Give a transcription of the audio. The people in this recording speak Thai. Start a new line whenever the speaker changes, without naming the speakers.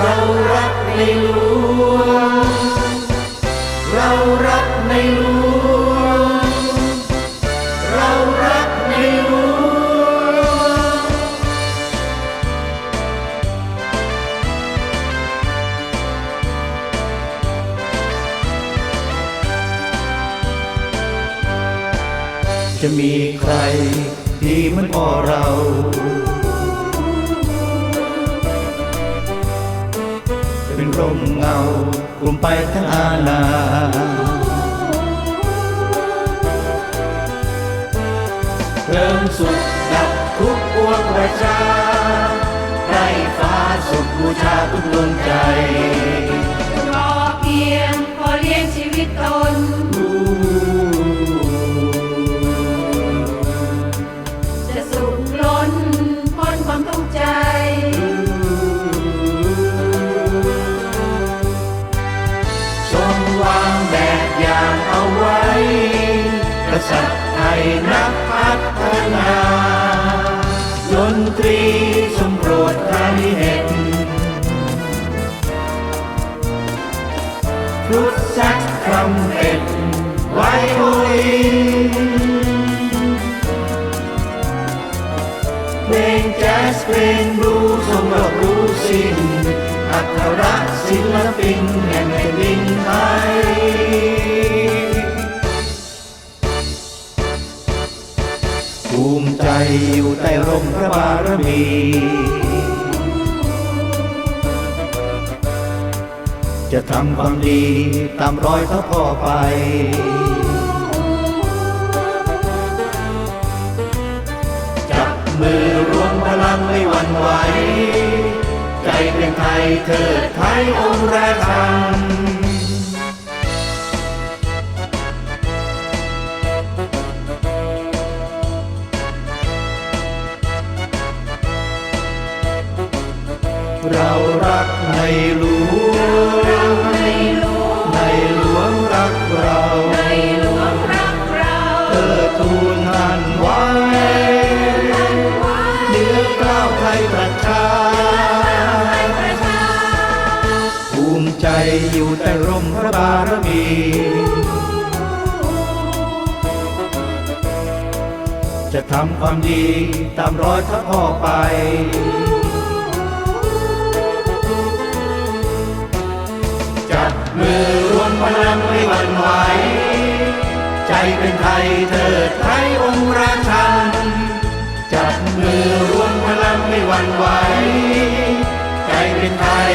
เรารักในหลวง เรารักในหลวง เรารักในหลวง จะมีใครดีเหมือนพ่อเรา ร่มเงากลุ่มไปทั้งอาณาเริ่มสุดดับทุกปวงประชาไร้ฟ้าสุดบูชาทุกดวงใจ
รอเพียงพอเลี้ยงชีวิตตน นัก
พัฒนาดนตรีทรงโปรดใครเห็นพุทธสักคำเป็นไวโอลินเพลงแจ๊สเพลงบลูทรงรับรู้สิ้นอัครศิลปินแห่ง อยู่ใต้ร่มพระบารมีจะทำความดีตามรอยพระพ่อไป จับมือรวมพลังไม่หวั่นไหว ใจเป็นไทยเถิดไทยองค์ราชัน เรารักในหลวง
ในหลวง
ในหลวงรักเรา
ในหลวงรักเรา
เธอทูลท่านไว้เนื้อกล้าวไทยประชา
ประชา
ภูมิใจอยู่แต่ร่มพระบารมีจะทำความดีตามรอยพระพ่อไป พลังไม่หวั่นไหว ใจเป็นไทยเถิดไทยองค์ราชันจับมือรวมพลังไม่หวั่นไหว ใจเป็นไทย